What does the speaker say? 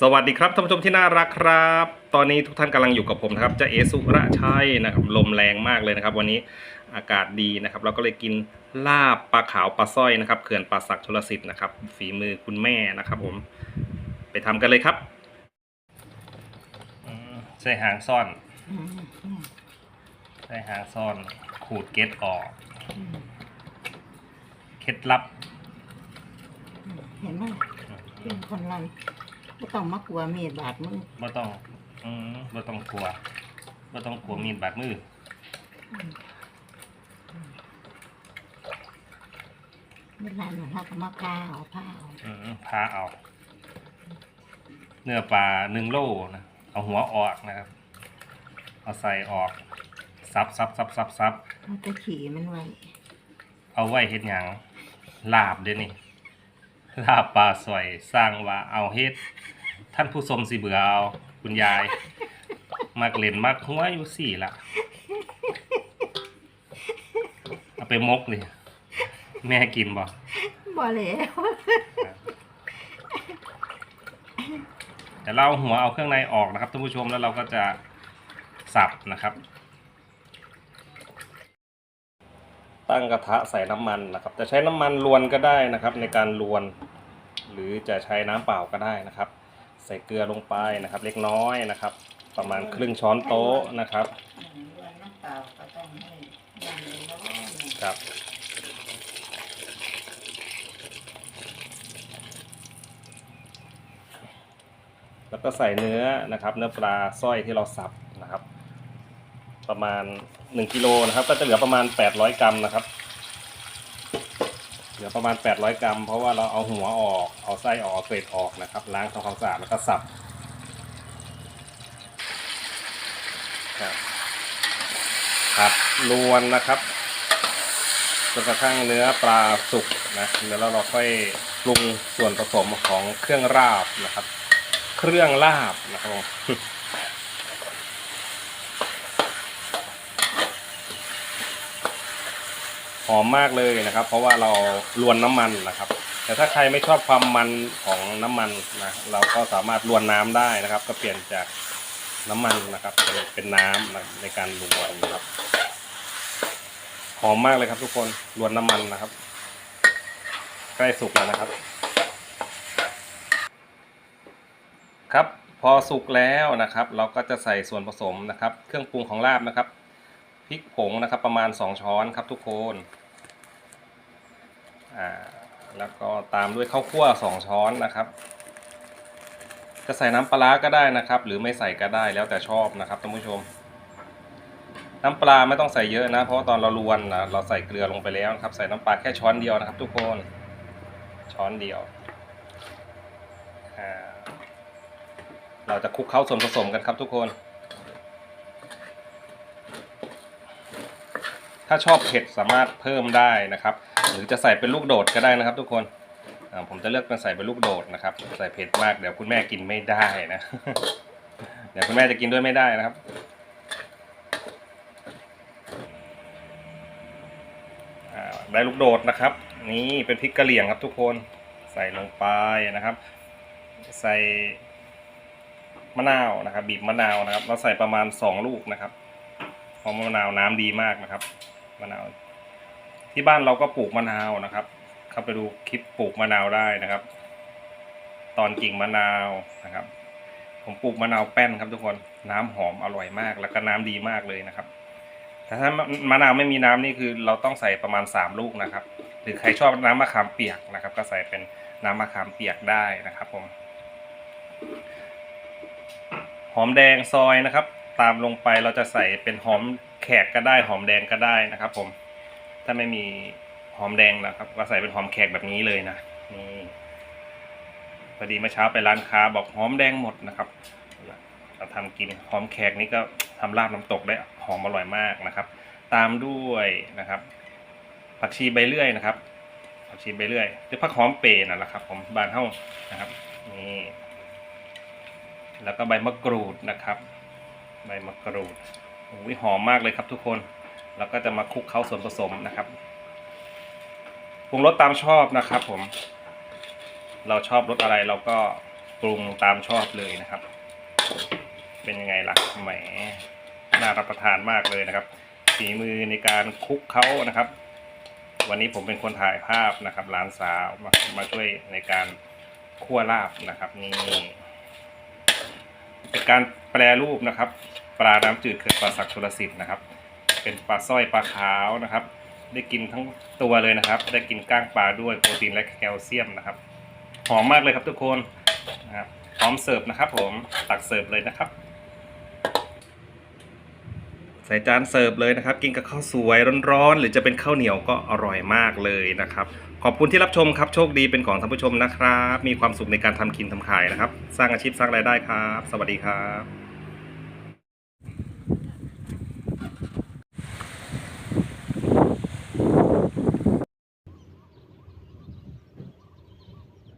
สวัสดีครับท่านผู้ชมที่น่ารักครับ ตอนนี้ทุกท่านกำลังอยู่กับผมนะครับเจะเอสุระชัยนะครับลมแรงมากเลยนะครับ วันนี้อากาศดีนะครับ เราก็เลยกินลาบปลาขาวปลาสร้อยนะครับเขื่อนป่าสักชลสิทธิ์นะครับ ฝีมือคุณแม่นะครับ ผม ไปทำกันเลยครับอืมใส่หางซ่อนใส่หางซ่อน ขูดเกล็ดออกเคล็ดลับ เห็นไหมเป็นคนรัน ไม่ต้องมากลัวมีดบาดมือไม่ต้องอืมไม่ต้องกลัวไม่ต้องกลัวมีดบาดมือเวลาหนูทักมาผ้าเอาผ้าเอาอืมพาเอา เนื้อปลาหนึ่งโลนะเอาหัวออกนะครับ เอาใส่ออกซับซับซับซับซับเอาแตะขี่มันไว้ เอาไว้เฮ็ดหยังลาบเด้นี่ ลาบปลาสวยสร้างว่าเอาเฮ็ด ท่านผู้ชมสิเบื่อเอาคุณยายมักเล่นมักหัวอยู่สี่ละเอาไปมกเลยแม่กินบ่บ่แล้วเดี๋ยวเราเอาหัวเอาเครื่องในออกนะครับท่านผู้ชมแล้วเราก็จะสับนะครับ ตั้งกระทะใส่น้ำมันนะครับ จะใช้น้ำมันลวนก็ได้นะครับ ในการลวน หรือจะใช้น้ำเปล่าก็ได้นะครับ ใส่เกลือลงไปนะครับ เล็กน้อยนะครับ ประมาณครึ่งช้อนโต๊ะนะครับครับแล้วก็ใส่เนื้อนะครับ เนื้อปลาสร้อยที่เราสับนะครับ ประมาณ 1กิโลนะครับ ก็จะเหลือประมาณ 800 กรัมนะครับ เหลือประมาณ 800 กรัม เพราะว่าเราเอาหัวออก เอาไส้ออกเอาเกล็ดออกนะครับ ล้างทำความสะอาดแล้วก็สับครับครับลวนนะครับจนกระทั่งเนื้อปลาสุกนะแล้วเราค่อยปรุงส่วนผสมของเครื่องราบนะครับ เครื่องลาบนะครับผม หอมมากเลยนะครับ เพราะว่าเราลวนน้ำมันนะครับ แต่ถ้าใครไม่ชอบความมันของน้ำมันนะเราก็สามารถลวนน้ำได้นะครับ ก็เปลี่ยนจากน้ำมันนะครับเป็นน้ำนะในการลวนนะครับหอมมากเลยครับ ทุกคนลวนน้ำมันนะครับ ใกล้สุกแล้วนะครับ ครับพอสุกแล้วนะครับ เราก็จะใส่ส่วนผสมนะครับ เครื่องปรุงของลาบนะครับ ริกผงนะครับประมาณ 2 ช้อนครับทุกคนอ่าแล้วก็ตามด้วยข้าวคั่ว 2 ช้อนนะครับ จะใส่น้ำปลาก็ได้นะครับ หรือไม่ใส่ก็ได้แล้วแต่ชอบนะครับท่านผู้ชม น้ำปลาไม่ต้องใส่เยอะนะ เพราะตอนเราลวนนะเราใส่เกลือลงไปแล้วครับใส่น้ำปลาแค่ช้อนเดียวนะครับ ทุกคนช้อนเดียวอ่าเราจะคลุกเข้าส่วนผสมกันครับทุกคน ถ้าชอบเผ็ดสามารถเพิ่มได้นะครับ หรือจะใส่เป็นลูกโดดก็ได้นะครับ ทุกคนผมจะเลือกเป็นใส่เป็นลูกโดดนะครับ ใส่เผ็ดมากเดี๋ยวคุณแม่กินไม่ได้นะ เดี๋ยวคุณแม่จะกินด้วยไม่ได้นะครับอ่าได้ลูกโดดนะครับ นี่เป็นพริกกะเหรี่ยงครับทุกคนใส่ลงไปนะครับ ใส่มะนาวนะครับ บีบมะนาวนะครับ เราใส่ประมาณสองลูกนะครับเพราะมะนาวน้ำดีมากนะครับ มะนาว ที่บ้านเราก็ปลูกมะนาวนะครับ เข้าไปดูคลิปปลูกมะนาวได้นะครับ ตอนกิ่งมะนาวนะครับ ผมปลูกมะนาวแป้นครับทุกคนน้ำหอมอร่อยมาก แล้วก็น้ำดีมากเลยนะครับ แต่ถ้ามะนาวไม่มีน้ำนี่คือเราต้องใส่ประมาณ 3 ลูกนะครับ หรือใครชอบน้ำมะขามเปียกนะครับ ก็ใส่เป็นน้ำมะขามเปียกได้นะครับ ผม หอมแดงซอยนะครับ ตามลงไปเราจะใส่เป็นหอม แขกก็ได้หอมแดงก็ได้นะครับ ผม ถ้าไม่มีหอมแดงนะครับ ก็ใส่เป็นหอมแขกแบบนี้เลยนะนี่พอดีเมื่อเช้าไปร้านค้าบอกหอมแดงหมดนะครับเราทำกินหอมแขกนี่ก็ทำลาบน้ำตกได้หอมอร่อยมากนะครับ ตามด้วยนะครับ ผักชีใบเลื่อยนะครับผักชีใบเลื่อยหรือผักหอมเปรนั่นแหละครับ ผมบานเท่านะครับนี่แล้วก็ใบมะกรูดนะครับ ใบมะกรูด โอ้ยหอมมากเลยครับทุกคนแล้วก็จะมาคลุกเคล้าส่วนผสมนะครับปรุงรสตามชอบนะครับ ผม เราชอบรสอะไรเราก็ปรุงตามชอบเลยนะครับ เป็นยังไงล่ะแหมน่ารับประทานมากเลยนะครับฝีมือในการคลุกเขานะครับ วันนี้ผมเป็นคนถ่ายภาพนะครับหลานสาวมามาช่วยในการคั่วลาบนะครับนี่เป็นการแปรรูปนะครับ ลาน้ำจืดเขื่อนป่าศักชลสิทธิ์นะครับ เป็นปลาสร้อยปลาขาวนะครับ ได้กินทั้งตัวเลยนะครับ ได้กินก้างปลาด้วยโปรตีนและแคลเซียมนะครับ หอมมากเลยครับทุกคนนะครับพร้อมเสิร์ฟนะครับ ผมตักเสิร์ฟเลยนะครับ ใส่จานเสิร์ฟเลยนะครับ กินกับข้าวสวยร้อนๆหรือจะเป็นข้าวเหนียวก็อร่อยมากเลยนะครับ ขอบคุณที่รับชมครับโชคดีเป็นของท่านผู้ชมนะครับ มีความสุขในการทำกินทำขายนะครับ สร้างอาชีพสร้างรายได้ครับ สวัสดีครับ